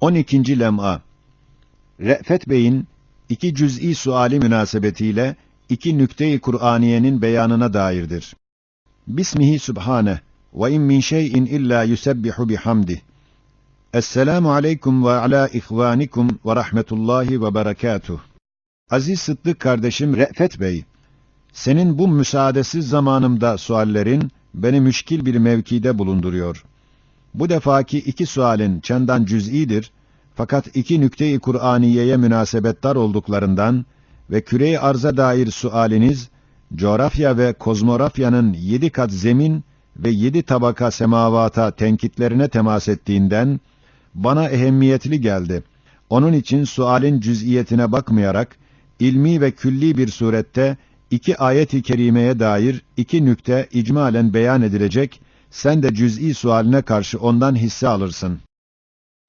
12. lem'a Re'fet Bey'in iki cüz'i suali münasebetiyle iki nükte-i Kur'aniyenin beyanına dairdir. Bismihi Sübhane ve in min şey'in illa yusebbihu bihamdih. Esselamu aleyküm ve ala ihvanikum ve rahmetullahi ve berekatuh. Aziz Sıddık kardeşim Re'fet Bey, senin bu müsaadesiz zamanımda suallerin beni müşkil bir mevkide bulunduruyor. Bu defaki iki sualin çendan cüz'idir, fakat iki nükte-i Kur'aniyeye münasebettar olduklarından ve küre-i arza dair sualiniz, coğrafya ve kozmografyanın yedi kat zemin ve yedi tabaka semavata tenkitlerine temas ettiğinden, bana ehemmiyetli geldi. Onun için sualin cüz'iyetine bakmayarak, ilmi ve külli bir surette iki ayet-i kerimeye dair iki nükte icmalen beyan edilecek, sen de cüz'i sualine karşı ondan hisse alırsın.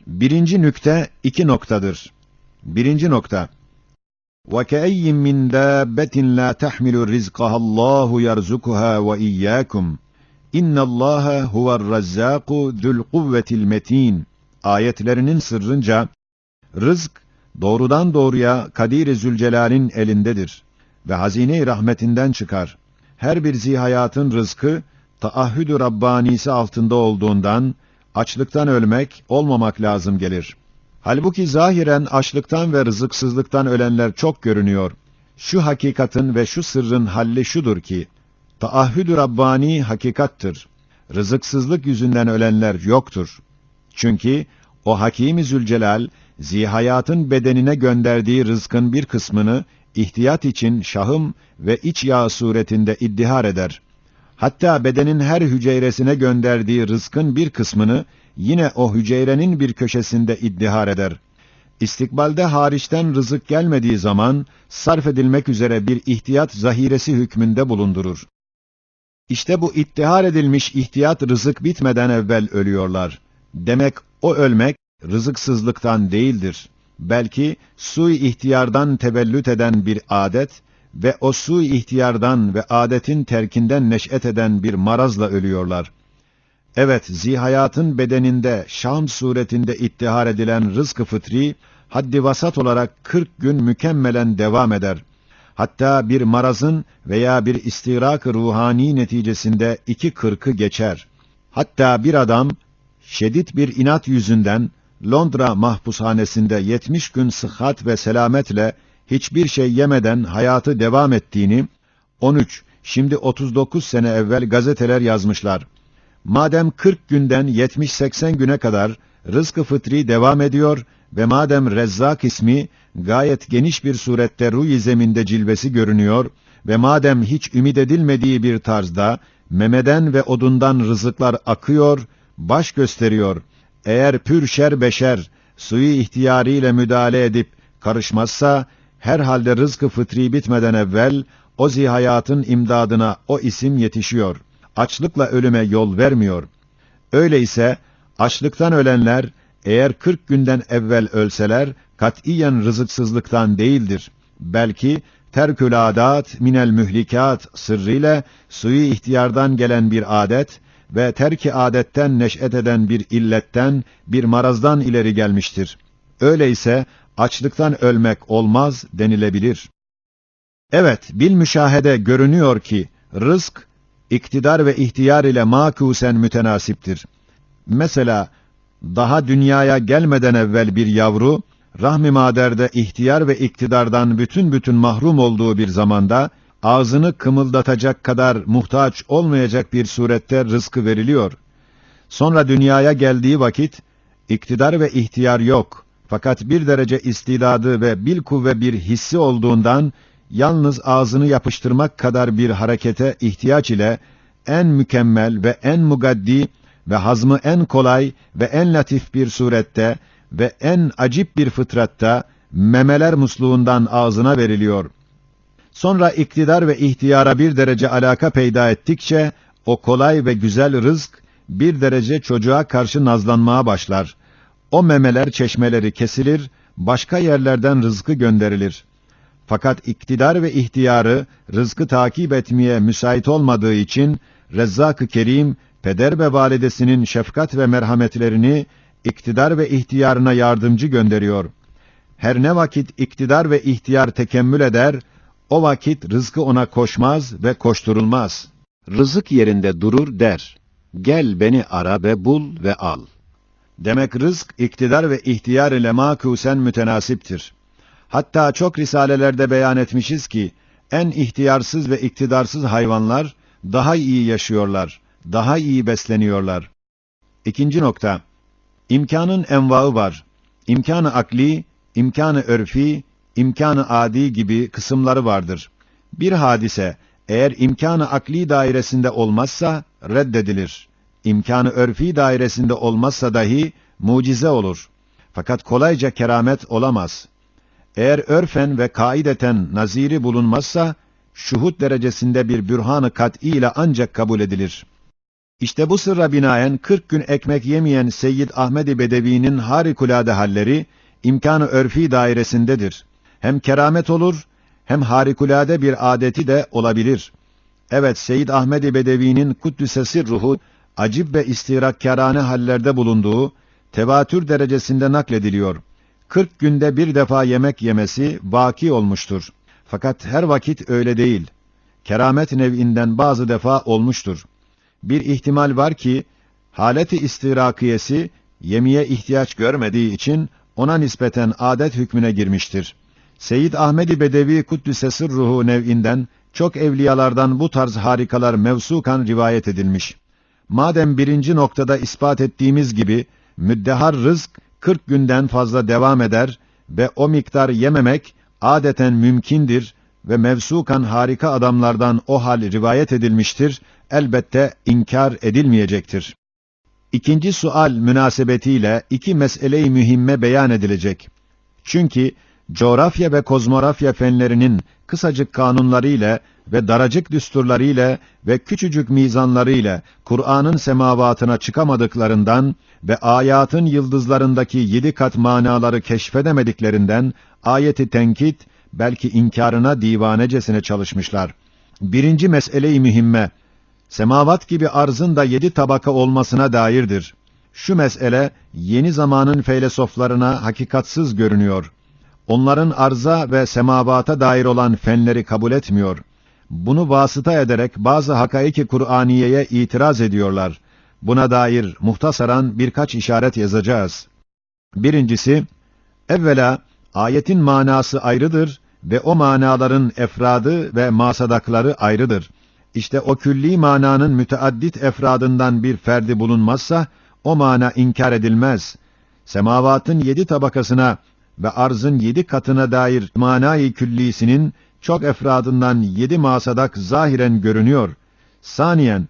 Birinci nükte iki noktadır. Birinci nokta. وَكَأَيِّن مِّن دَابَّةٍ لَا تَحْمِلُ رِزْقَهَا اللّٰهُ يَرْزُقُهَا وَإِيَّاكُمْ اِنَّ اللّٰهَ هُوَ الرَّزَّاقُ ذُو الْقُوَّةِ الْمَت۪ينَ Ayetlerinin sırrınca, rızk doğrudan doğruya Kadir-i Zülcelal'in elindedir ve hazine-i rahmetinden çıkar. Her bir zihayatın rızkı, taahhüdü Rabbanisi altında olduğundan, açlıktan ölmek, olmamak lazım gelir. Halbuki zahiren açlıktan ve rızıksızlıktan ölenler çok görünüyor. Şu hakikatin ve şu sırrın halli şudur ki, taahhüdü Rabbani hakikattır. Rızıksızlık yüzünden ölenler yoktur. Çünkü o Hakim-i Zülcelal, zihayatın bedenine gönderdiği rızkın bir kısmını, ihtiyat için şahım ve iç yağ suretinde iddihar eder. Hatta bedenin her hücresine gönderdiği rızkın bir kısmını yine o hücrenin bir köşesinde iddihar eder. İstikbalde hariçten rızık gelmediği zaman sarf edilmek üzere bir ihtiyat zahiresi hükmünde bulundurur. İşte bu ittihar edilmiş ihtiyat rızık bitmeden evvel ölüyorlar. Demek o ölmek rızıksızlıktan değildir. Belki sui ihtiyardan tevellüt eden bir adet ve o sui ihtiyardan ve adetin terkinden neş'et eden bir marazla ölüyorlar. Evet, zihayatın bedeninde Şam suretinde ittihar edilen rızkı fıtri, haddi vasat olarak 40 gün mükemmelen devam eder. Hatta bir marazın veya bir istirak ruhani neticesinde iki kırkı geçer. Hatta bir adam, şedid bir inat yüzünden, Londra mahpushanesinde 70 gün sıhhat ve selametle hiçbir şey yemeden hayatı devam ettiğini 13 şimdi 39 sene evvel gazeteler yazmışlar. Madem 40 günden 70-80 güne kadar rızkı fıtri devam ediyor ve madem Rezzak ismi gayet geniş bir surette ruh zeminde cilvesi görünüyor ve madem hiç ümit edilmediği bir tarzda memeden ve odundan rızıklar akıyor, baş gösteriyor. Eğer pür şer beşer suyu ihtiyariyle müdahale edip karışmazsa herhalde rızkı fıtri bitmeden evvel o zihayatın imdadına o isim yetişiyor. Açlıkla ölüme yol vermiyor. Öyleyse açlıktan ölenler eğer 40 günden evvel ölseler katiyen rızıksızlıktan değildir. Belki terkül adat minel mühlikat sırrıyla suyu ihtiyardan gelen bir adet ve terki adetten neş'et eden bir illetten, bir marazdan ileri gelmiştir. Öyleyse açlıktan ölmek olmaz denilebilir. Evet, bil müşahede görünüyor ki rızk iktidar ve ihtiyar ile makusen mütenasiptir. Mesela daha dünyaya gelmeden evvel bir yavru rahmi maderde ihtiyar ve iktidardan bütün bütün mahrum olduğu bir zamanda ağzını kımıldatacak kadar muhtaç olmayacak bir surette rızkı veriliyor. Sonra dünyaya geldiği vakit iktidar ve ihtiyar yok. Fakat bir derece istidadı ve bil kuvve bir hissi olduğundan yalnız ağzını yapıştırmak kadar bir harekete ihtiyaç ile en mükemmel ve en mugaddi ve hazmı en kolay ve en latif bir surette ve en acip bir fıtratta memeler musluğundan ağzına veriliyor. Sonra iktidar ve ihtiyara bir derece alaka peyda ettikçe o kolay ve güzel rızk bir derece çocuğa karşı nazlanmaya başlar. O memeler çeşmeleri kesilir, başka yerlerden rızkı gönderilir. Fakat iktidar ve ihtiyarı rızkı takip etmeye müsait olmadığı için Rezzak-ı Kerim peder ve validesinin şefkat ve merhametlerini iktidar ve ihtiyarına yardımcı gönderiyor. Her ne vakit iktidar ve ihtiyar tekemmül eder, o vakit rızkı ona koşmaz ve koşturulmaz. Rızık yerinde durur der. Gel beni ara ve bul ve al. Demek rızk, iktidar ve ihtiyar ile makusen mütenasiptir. Hatta çok risalelerde beyan etmişiz ki, en ihtiyarsız ve iktidarsız hayvanlar daha iyi yaşıyorlar, daha iyi besleniyorlar. İkinci nokta, imkanın envaı var. İmkanı akli, imkanı örfi, imkanı adi gibi kısımları vardır. Bir hadise, eğer imkanı akli dairesinde olmazsa reddedilir. İmkanı örfi dairesinde olmazsa dahi mucize olur. Fakat kolayca keramet olamaz. Eğer örfen ve kaideten naziri bulunmazsa, şuhut derecesinde bir bürhan-ı kat'i ile ancak kabul edilir. İşte bu sırra binaen 40 gün ekmek yemeyen Seyyid Ahmed-i Bedevi'nin harikulade halleri, imkanı örfi dairesindedir. Hem keramet olur, hem harikulade bir adeti de olabilir. Evet, Seyyid Ahmed-i Bedevi'nin kuddüsesi ruhu, acib ve istirakkârâne hallerde bulunduğu, tevatür derecesinde naklediliyor. 40 günde bir defa yemek yemesi vaki olmuştur. Fakat her vakit öyle değil. Keramet nev'inden bazı defa olmuştur. Bir ihtimal var ki, haleti istirakiyesi, yemiye ihtiyaç görmediği için, ona nispeten adet hükmüne girmiştir. Seyyid Ahmedi Bedevi Kuddüs'e ruhu nev'inden, çok evliyalardan bu tarz harikalar mevsukan rivayet edilmiş. Madem birinci noktada ispat ettiğimiz gibi, müddehar rızk 40 günden fazla devam eder ve o miktar yememek adeten mümkindir ve mevsukan harika adamlardan o hal rivayet edilmiştir, elbette inkar edilmeyecektir. İkinci sual münasebetiyle iki mesele-i mühimme beyan edilecek. Çünkü coğrafya ve kozmografya fenlerinin kısacık kanunlarıyla ve daracık düsturlarıyla ve küçücük mizanlarıyla Kur'an'ın semavatına çıkamadıklarından ve ayatın yıldızlarındaki yedi kat manaları keşfedemediklerinden ayeti tenkit belki inkarına divanecesine çalışmışlar. Birinci mesele-i mühimme, semavat gibi arzın da yedi tabaka olmasına dairdir. Şu mesele yeni zamanın feylesoflarına hakikatsız görünüyor. Onların arza ve semavata dair olan fenleri kabul etmiyor. Bunu vasıta ederek bazı hakaiki Kur'aniyeye itiraz ediyorlar. Buna dair muhtasaran birkaç işaret yazacağız. Birincisi, evvela ayetin manası ayrıdır ve o manaların efradı ve masadakları ayrıdır. İşte o külli mananın müteaddit efradından bir ferdi bulunmazsa, o mana inkar edilmez. Semavatın yedi tabakasına ve arzın yedi katına dair manayı küllisinin çok efradından yedi masadak zahiren görünüyor. Saniyen,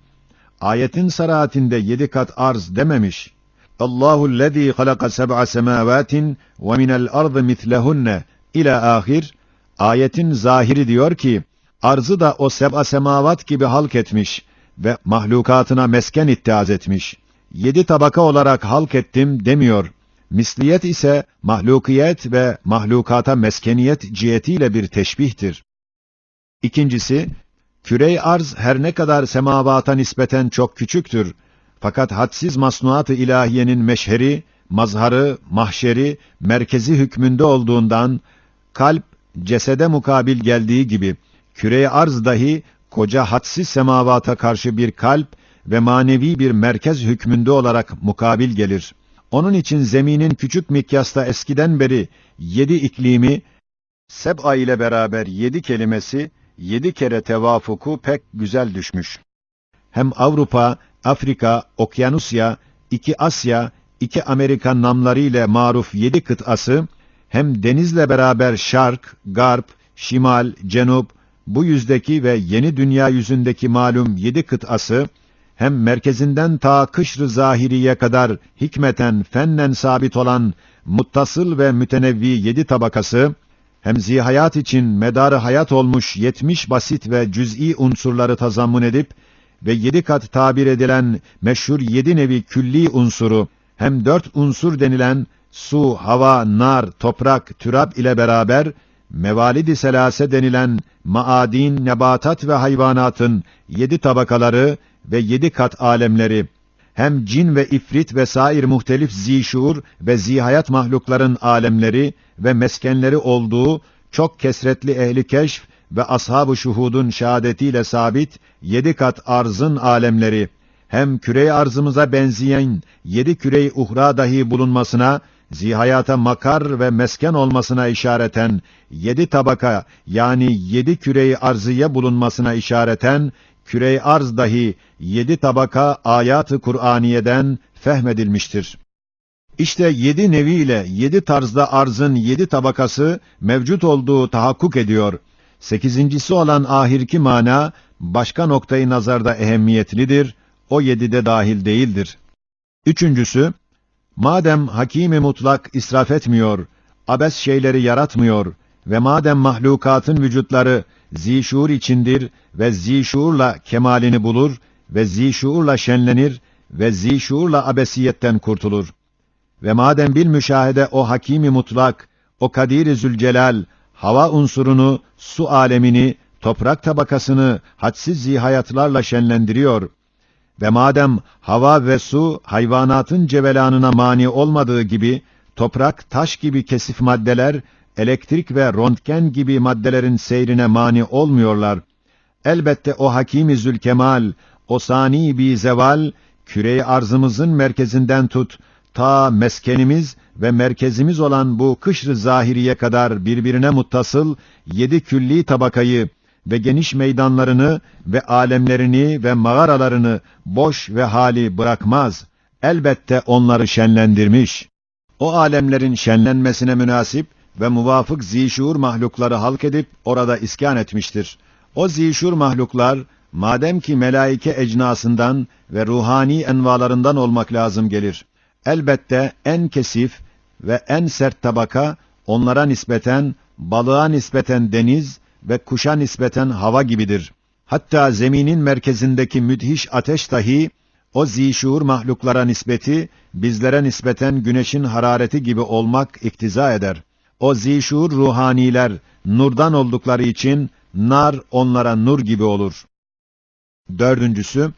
ayetin sarahatinde yedi kat arz dememiş. Allahu lezî halaka seb'a semâvâtin ve minel ardı mitlehunne ila ahir. Ayetin zahiri diyor ki, arzı da o seb'a semavat gibi halk etmiş ve mahlukatına mesken ittiaz etmiş. Yedi tabaka olarak halk ettim demiyor. Misliyet ise mahlukiyet ve mahlukata meskeniyet cihetiyle bir teşbihtir. İkincisi, kürey arz her ne kadar semavata nispeten çok küçüktür. Fakat hadsiz masnuat-ı ilahiyenin meşheri, mazharı, mahşeri, merkezi hükmünde olduğundan, kalp, cesede mukabil geldiği gibi, kürey arz dahi, koca hadsiz semavata karşı bir kalp ve manevi bir merkez hükmünde olarak mukabil gelir. Onun için zeminin küçük mikyasta eskiden beri yedi iklimi, seb'a ile beraber yedi kelimesi, yedi kere tevafuku pek güzel düşmüş. Hem Avrupa, Afrika, Okyanusya, iki Asya, iki Amerika namları ile maruf yedi kıtası, hem denizle beraber şark, garp, şimal, cenup, bu yüzdeki ve yeni dünya yüzündeki malum yedi kıtası, hem merkezinden ta kışrı zahiriye kadar hikmeten, fennen sabit olan muttasıl ve mütenevvi yedi tabakası, hem zihayat için medarı hayat olmuş yetmiş basit ve cüz'i unsurları tazammun edip ve yedi kat tabir edilen meşhur yedi nevi külli unsuru, hem dört unsur denilen su, hava, nar, toprak, türab ile beraber mevalid-i selase denilen maadin, nebatat ve hayvanatın yedi tabakaları ve yedi kat alemleri, hem cin ve ifrit ve sair muhtelif zişuur ve zihayat mahlukların alemleri ve meskenleri olduğu çok kesretli ehli keşf ve ashab-ı şuhudun şehadetiyle sabit yedi kat arzın alemleri hem küre arzımıza benzeyen yedi küre uhra dahi bulunmasına zihayata makar ve mesken olmasına işareten yedi tabaka yani yedi küre arzıya bulunmasına işareten küre arz dahi yedi tabaka ayatı Kur'aniye'den fehmedilmiştir. İşte yedi nevi ile yedi tarzda arzın yedi tabakası mevcut olduğu tahakkuk ediyor. Sekizincisi olan ahirki mana başka noktayı nazarda ehemmiyetlidir. O yedide dahil değildir. Üçüncüsü, madem hakimi mutlak israf etmiyor, abes şeyleri yaratmıyor ve madem mahlukatın vücutları zişuur içindir ve zişuurla kemalini bulur ve zişuurla şenlenir ve zişuurla abesiyetten kurtulur. Ve madem bil müşahede o hakimi mutlak, o kadir-i zülcelal, hava unsurunu, su alemini, toprak tabakasını hadsiz zihayatlarla şenlendiriyor ve madem hava ve su hayvanatın cevelanına mani olmadığı gibi, toprak, taş gibi kesif maddeler, elektrik ve röntgen gibi maddelerin seyrine mani olmuyorlar. Elbette o hakimi zülkemal, o sani bi zeval, küre arzımızın merkezinden tut, ta meskenimiz ve merkezimiz olan bu kışr zahiriye kadar birbirine muttasıl yedi külli tabakayı ve geniş meydanlarını ve alemlerini ve mağaralarını boş ve hali bırakmaz. Elbette onları şenlendirmiş. O alemlerin şenlenmesine münasip ve muvafık zişur mahlukları halk edip orada iskan etmiştir. O zişur mahluklar, madem ki melaike ecnasından ve ruhani envalarından olmak lazım gelir. Elbette en kesif ve en sert tabaka onlara nispeten, balığa nispeten deniz ve kuşa nispeten hava gibidir. Hatta zeminin merkezindeki müthiş ateş dahi, o zişuur mahluklara nispeti, bizlere nispeten güneşin harareti gibi olmak iktiza eder. O zişuur ruhaniler, nurdan oldukları için, nar onlara nur gibi olur. Dördüncüsü,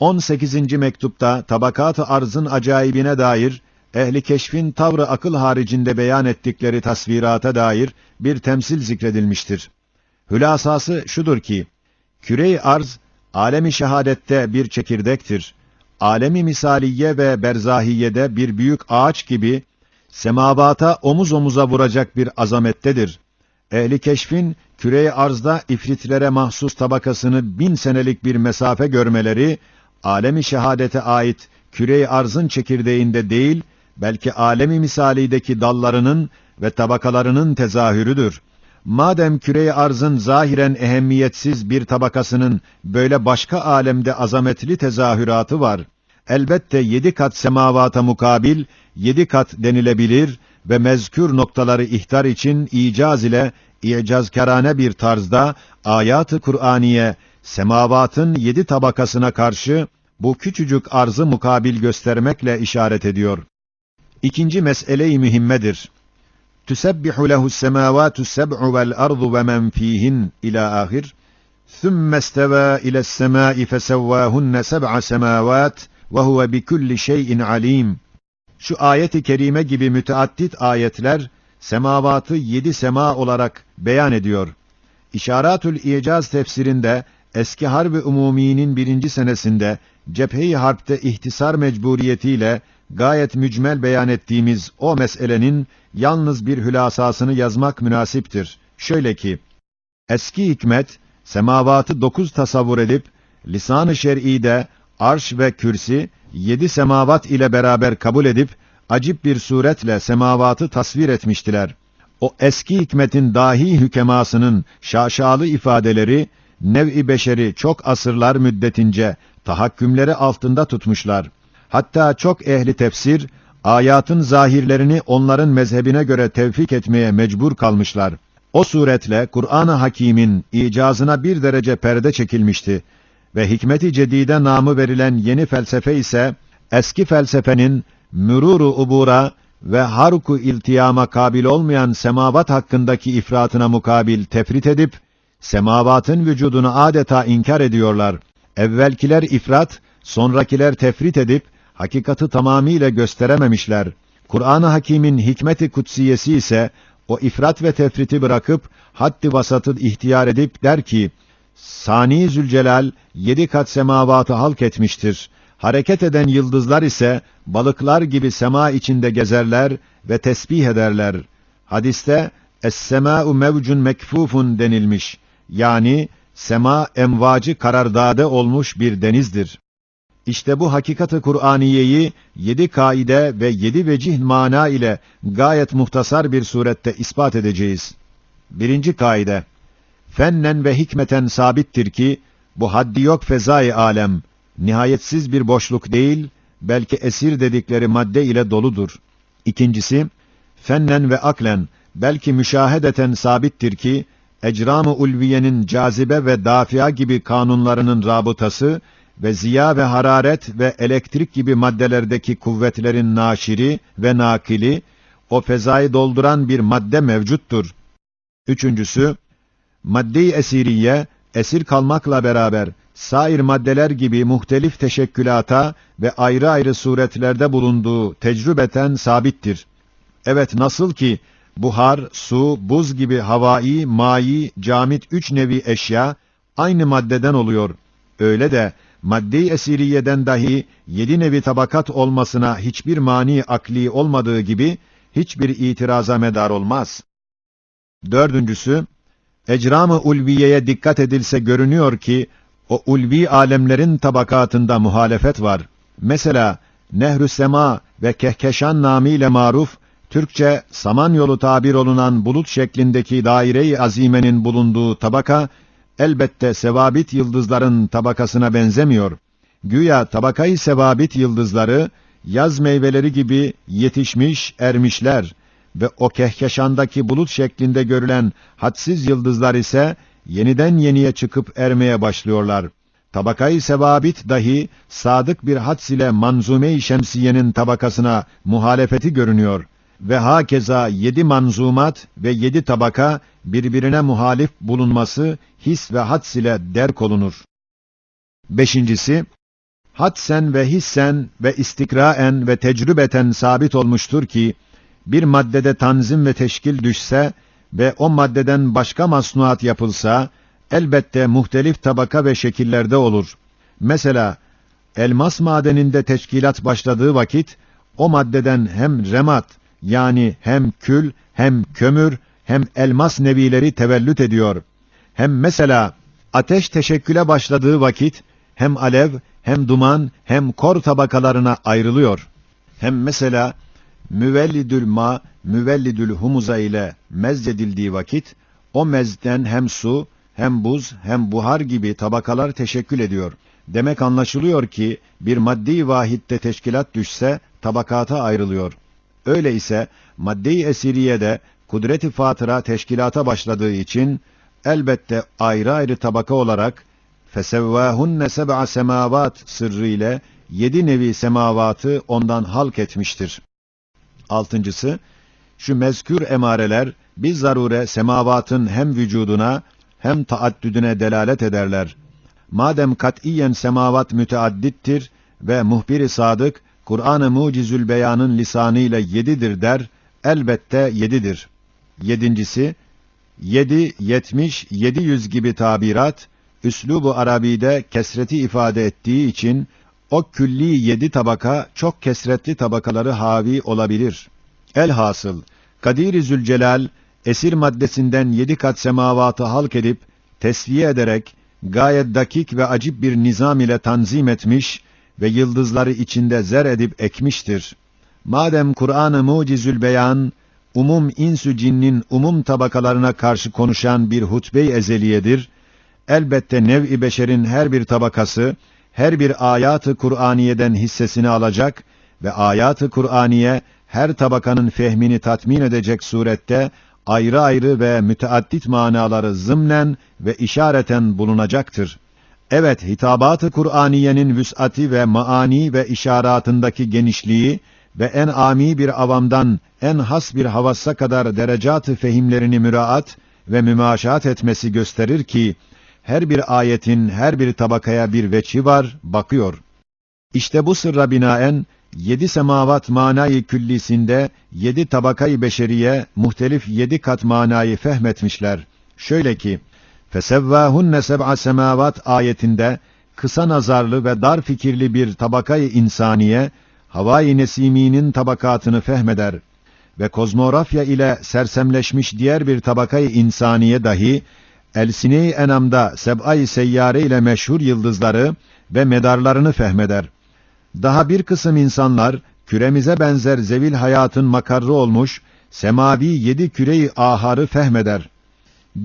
18. mektupta tabakat-ı arzın acayibine dair ehli keşfin tavrı akıl haricinde beyan ettikleri tasvirata dair bir temsil zikredilmiştir. Hülasası şudur ki, küre-i arz, alemi şehadette bir çekirdektir. Alemi misaliye ve berzahiyede bir büyük ağaç gibi, semavata omuz omuza vuracak bir azamettedir. Ehli keşfin, küre-i arzda ifritlere mahsus tabakasını bin senelik bir mesafe görmeleri, alemi şehadete ait küre-i arzın çekirdeğinde değil, belki alemi misalideki dallarının ve tabakalarının tezahürüdür. Madem küre-i arzın zahiren ehemmiyetsiz bir tabakasının böyle başka alemde azametli tezahüratı var, elbette yedi kat semavata mukabil, yedi kat denilebilir ve mezkür noktaları ihtar için icaz ile icazkarane bir tarzda ayat-ı Kur'aniye semavatın yedi tabakasına karşı bu küçücük arzı mukabil göstermekle işaret ediyor. İkinci mesele-i mühimmedir. Tüsebbihu lehu's semavatu seb'u vel ardu ve men fihin ila ahir. Thumma isteva ile's semai fesevvahunne seb'a semavat ve huve bikulli şeyin alim. Şu ayet-i kerime gibi müteaddit ayetler semavatı yedi sema olarak beyan ediyor. İşaratül İcaz tefsirinde eski Harbi Umumi'nin birinci senesinde cephe-i harpte ihtisar mecburiyetiyle gayet mücmel beyan ettiğimiz o meselenin yalnız bir hülasasını yazmak münasiptir. Şöyle ki, eski hikmet, semavatı dokuz tasavvur edip, lisan-ı şer'ide arş ve kürsi, yedi semavat ile beraber kabul edip, acip bir suretle semavatı tasvir etmiştiler. O eski hikmetin dahi hükemasının şaşalı ifadeleri, nev-i beşeri çok asırlar müddetince tahakkümleri altında tutmuşlar. Hatta çok ehli tefsir, ayatın zahirlerini onların mezhebine göre tevfik etmeye mecbur kalmışlar. O suretle Kur'an-ı Hakîm'in icazına bir derece perde çekilmişti ve hikmeti cedide namı verilen yeni felsefe ise eski felsefenin müruru ubura ve harku iltiyama kabil olmayan semavat hakkındaki ifratına mukabil tefrit edip semavatın vücudunu adeta inkar ediyorlar. Evvelkiler ifrat, sonrakiler tefrit edip hakikati tamamıyla gösterememişler. Kur'an-ı Hakîm'in hikmeti kutsiyesi ise o ifrat ve tefriti bırakıp haddi vasatı ihtiyar edip der ki: Sani Zülcelal yedi kat semavatı halk etmiştir. Hareket eden yıldızlar ise balıklar gibi sema içinde gezerler ve tesbih ederler. Hadiste es-semâ'u mevcun mekfufun denilmiş. Yani sema emvacı karardade olmuş bir denizdir. İşte bu hakikati Kur'aniyeyi yedi kaide ve yedi vecih mana ile gayet muhtasar bir surette ispat edeceğiz. Birinci kaide. Fennen ve hikmeten sabittir ki, bu haddi yok fezai alem, nihayetsiz bir boşluk değil, belki esir dedikleri madde ile doludur. İkincisi, fennen ve aklen, belki müşahedeten sabittir ki, ecram-ı ulviyenin cazibe ve dafia gibi kanunlarının rabıtası ve ziya ve hararet ve elektrik gibi maddelerdeki kuvvetlerin naşiri ve nakili, o fezayı dolduran bir madde mevcuttur. Üçüncüsü, madde-i esiriye, esir kalmakla beraber, sair maddeler gibi muhtelif teşekkülata ve ayrı ayrı suretlerde bulunduğu tecrübeten sabittir. Evet nasıl ki, buhar, su, buz gibi havai, mai, camit üç nevi eşya, aynı maddeden oluyor. Öyle de, madde-i esiriyeden dahi yedi nevi tabakat olmasına hiçbir mani akli olmadığı gibi, hiçbir itiraza medar olmaz. Dördüncüsü, ecram-ı ulviyeye dikkat edilse görünüyor ki, o ulvi alemlerin tabakatında muhalefet var. Mesela, Nehrü Sema ve Kehkeşan namiyle maruf, Türkçe Samanyolu tabir olunan bulut şeklindeki daire-i azimenin bulunduğu tabaka, elbette sevabit yıldızların tabakasına benzemiyor. Güya tabakayı sevabit yıldızları, yaz meyveleri gibi yetişmiş, ermişler ve o kehkeşandaki bulut şeklinde görülen hadsiz yıldızlar ise, yeniden yeniye çıkıp ermeye başlıyorlar. Tabakayı sevabit dahi, sadık bir hads ile manzume-i şemsiyenin tabakasına muhalefeti görünüyor ve hakeza yedi manzumat ve yedi tabaka birbirine muhalif bulunması his ve hads ile derk olunur. Beşincisi, hadsen ve hissen ve istikraen ve tecrübeten sabit olmuştur ki, bir maddede tanzim ve teşkil düşse ve o maddeden başka masnuat yapılsa, elbette muhtelif tabaka ve şekillerde olur. Mesela, elmas madeninde teşkilat başladığı vakit, o maddeden hem remat, yani hem kül, hem kömür, hem elmas nevileri tevellüt ediyor. Hem mesela, ateş teşekküle başladığı vakit, hem alev, hem duman, hem kor tabakalarına ayrılıyor. Hem mesela, müvellidül ma, müvellidül humuza ile mezcedildiği vakit, o mezden hem su, hem buz, hem buhar gibi tabakalar teşekkül ediyor. Demek anlaşılıyor ki, bir maddi vahitte teşkilat düşse, tabakata ayrılıyor. Öyle ise, madde-i esiriyede, kudret-i fatıra teşkilata başladığı için, elbette ayrı ayrı tabaka olarak, fesevvâhunne seb'a semavat sırrı ile, yedi nevi semavatı ondan halk etmiştir. Altıncısı, şu mezkür emareler, bir zarure semavatın hem vücuduna, hem taaddüdüne delalet ederler. Madem katiyen semavat müteaddittir ve muhbir-i sadık, Kur'an-ı Mucizül Beyan'ın lisanıyla yedidir der, elbette yedidir. Yedincisi, yedi, yetmiş, yedi yüz gibi tabirat, üslubu Arabi'de kesreti ifade ettiği için, o külli yedi tabaka çok kesretli tabakaları havi olabilir. Elhasıl, Kadir-i Zülcelal, esir maddesinden yedi kat semavatı halk edip, tesviye ederek, gayet dakik ve acip bir nizam ile tanzim etmiş ve yıldızları içinde zer edip ekmiştir. Madem Kur'an-ı Mucizül Beyan, umum insü cinnin umum tabakalarına karşı konuşan bir hutbe-i ezeliyedir, elbette nev-i beşerin her bir tabakası, her bir ayatı Kur'aniyeden hissesini alacak ve ayatı Kur'aniye her tabakanın fehmini tatmin edecek surette ayrı ayrı ve müteaddit manaları zımnen ve işareten bulunacaktır. Evet, hitabat-ı Kur'aniyenin vüs'ati ve maani ve işaratındaki genişliği ve en ami bir avamdan en has bir havassa kadar derecat-ı fehimlerini müraat ve mümaşaat etmesi gösterir ki, her bir ayetin her bir tabakaya bir veçi var, bakıyor. İşte bu sırra binaen yedi semavat manayı küllisinde yedi tabakayı beşeriye muhtelif yedi kat manayı fehmetmişler. Şöyle ki fesevvâhunne seb'a semavat ayetinde kısa nazarlı ve dar fikirli bir tabakayı insaniye havai nesiminin tabakatını fehmeder ve kozmografya ile sersemleşmiş diğer bir tabakayı insaniye dahi Elsine-i Enam'da seb'ay seyyare ile meşhur yıldızları ve medarlarını fehmeder. Daha bir kısım insanlar küremize benzer zevil hayatın makarrı olmuş semavi yedi küreyi aharı fehmeder.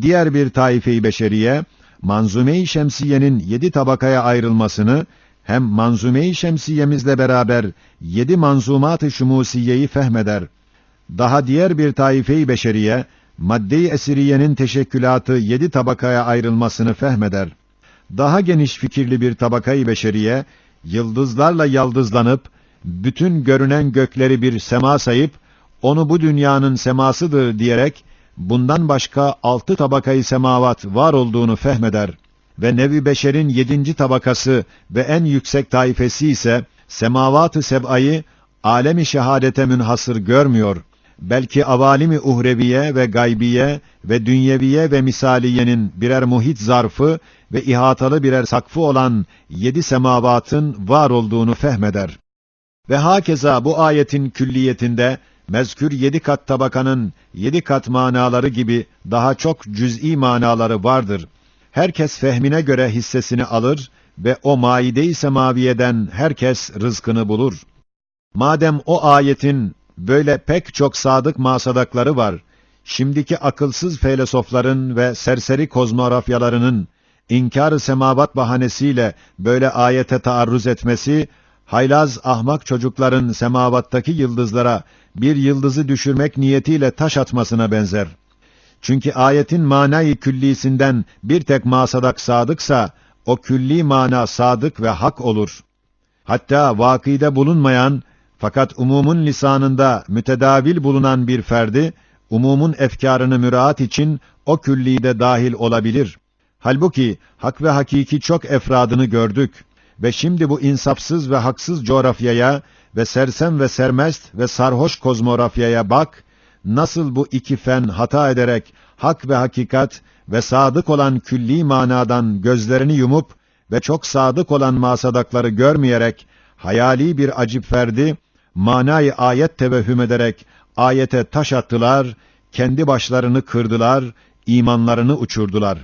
Diğer bir taife-i beşeriye manzume-i şemsiyenin yedi tabakaya ayrılmasını hem manzume-i şemsiyemizle beraber yedi manzumat-ı şumusiyeyi fehmeder. Daha diğer bir taife-i beşeriye madde-i esiriyenin teşekkülatı yedi tabakaya ayrılmasını fehmeder. Daha geniş fikirli bir tabakayı beşeriye, yıldızlarla yaldızlanıp, bütün görünen gökleri bir sema sayıp, onu bu dünyanın semasıdır diyerek, bundan başka altı tabakayı semavat var olduğunu fehmeder. Ve nevi beşerin yedinci tabakası ve en yüksek taifesi ise, semavat-ı seb'ayı, alemi şehadete münhasır görmüyor belki avalimi uhreviye ve gaybiye ve dünyeviye ve misaliyenin birer muhit zarfı ve ihatalı birer sakfı olan yedi semavatın var olduğunu fehmeder. Ve hakeza bu ayetin külliyetinde mezkür yedi kat tabakanın yedi kat manaları gibi daha çok cüz'i manaları vardır. Herkes fehmine göre hissesini alır ve o maide-i semaviyeden herkes rızkını bulur. Madem o ayetin Böyle pek çok sadık masadakları var. Şimdiki akılsız felsefeler'in ve serseri kozmografyalarının inkar-ı semavat bahanesiyle böyle ayete taarruz etmesi, haylaz ahmak çocukların semavattaki yıldızlara bir yıldızı düşürmek niyetiyle taş atmasına benzer. Çünkü ayetin manayı küllisinden bir tek masadak sadıksa, o külli mana sadık ve hak olur. Hatta vakide bulunmayan fakat umumun lisanında mütedavil bulunan bir ferdi, umumun efkarını müraat için o küllide dahil olabilir. Halbuki hak ve hakiki çok efradını gördük ve şimdi bu insafsız ve haksız coğrafyaya ve sersem ve sermest ve sarhoş kozmografyaya bak, nasıl bu iki fen hata ederek hak ve hakikat ve sadık olan külli manadan gözlerini yumup ve çok sadık olan masadakları görmeyerek hayali bir acip ferdi manayı ayet tevehhüm ederek ayete taş attılar, kendi başlarını kırdılar, imanlarını uçurdular.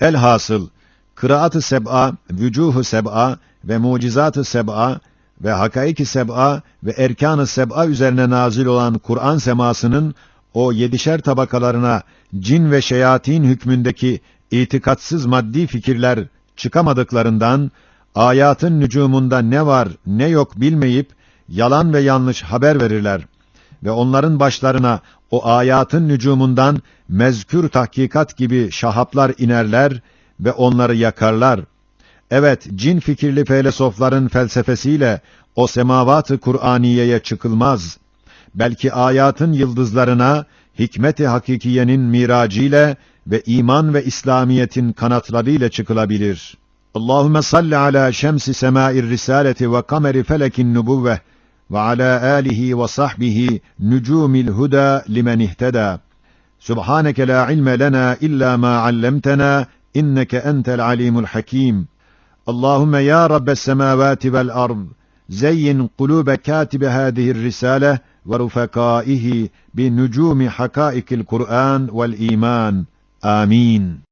Elhasıl, kıraat-ı seb'a, vücuhu seb'a ve mucizat-ı seb'a ve hakaik-i seb'a ve erkan-ı seb'a üzerine nazil olan Kur'an semasının o yedişer tabakalarına cin ve şeyatin hükmündeki itikatsız maddi fikirler çıkamadıklarından, ayatın nücumunda ne var ne yok bilmeyip, yalan ve yanlış haber verirler ve onların başlarına o ayatın nücumundan mezkür tahkikat gibi şahaplar inerler ve onları yakarlar. Evet, cin fikirli felsefeler'in felsefesiyle o semavat-ı Kur'aniyeye çıkılmaz. Belki ayatın yıldızlarına hikmet-i hakikiyenin miracıyla ve iman ve İslamiyetin kanatlarıyla çıkılabilir. Allahumme salli ala şemsi semâir risaleti ve kameri felekin nubuvveh وعلى آله وصحبه نجوم الهدى لمن اهتدى. سبحانك لا علم لنا إلا ما علمتنا إنك أنت العليم الحكيم. اللهم يا رب السماوات والأرض زين قلوب كاتب هذه الرسالة ورفقائه بنجوم حقائق القرآن والإيمان. آمين.